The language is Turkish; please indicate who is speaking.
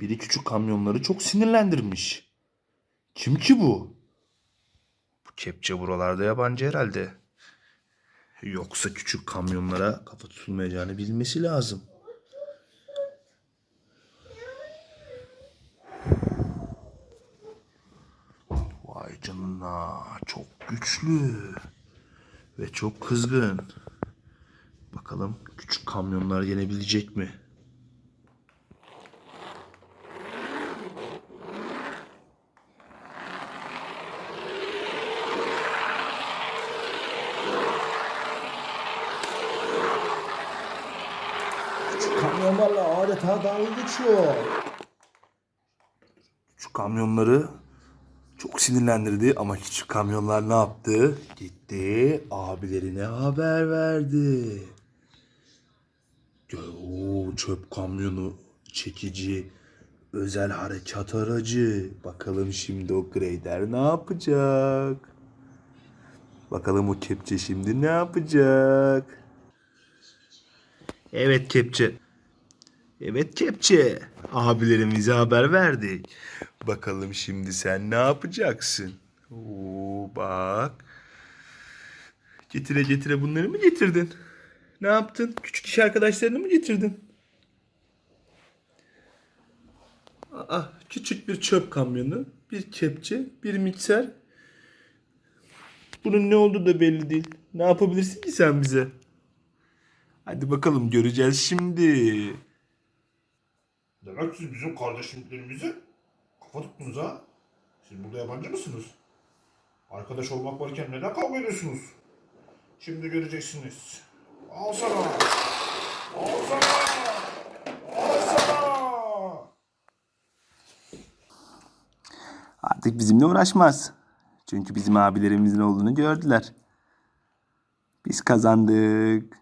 Speaker 1: Biri küçük kamyonları çok sinirlendirmiş. Kim ki bu? Bu kepçe buralarda yabancı herhalde. Yoksa küçük kamyonlara kafa tutulmayacağını bilmesi lazım. Vay canına çok güçlü ve çok kızgın. Bakalım küçük kamyonlar yenebilecek mi? Küçük kamyonlarla adeta dalga geçiyor. Küçük kamyonları çok sinirlendirdi ama küçük kamyonlar ne yaptı? Gitti abilerine haber verdi. Oo, çöp kamyonu, çekici, özel harekat aracı. Bakalım şimdi o grader ne yapacak? Bakalım o kepçe şimdi ne yapacak? Evet kepçe. Evet kepçe. Abilerimize haber verdik. Bakalım şimdi sen ne yapacaksın? Oo bak. Getire getire bunları mı getirdin? Ne yaptın? Küçük iş arkadaşlarını mı getirdin? Aa, küçük bir çöp kamyonu, bir kepçe, bir mikser. Bunun ne olduğu da belli değil. Ne yapabilirsin ki sen bize? Hadi bakalım göreceğiz şimdi.
Speaker 2: Demek siz bizim kardeşliklerimizi kafa tuttunuz ha? Siz burada yabancı mısınız? Arkadaş olmak varken neden kavga ediyorsunuz? Şimdi göreceksiniz. Al sana! Al sana! Al sana!
Speaker 1: Artık bizimle uğraşmaz. Çünkü bizim abilerimizin olduğunu gördüler. Biz kazandık.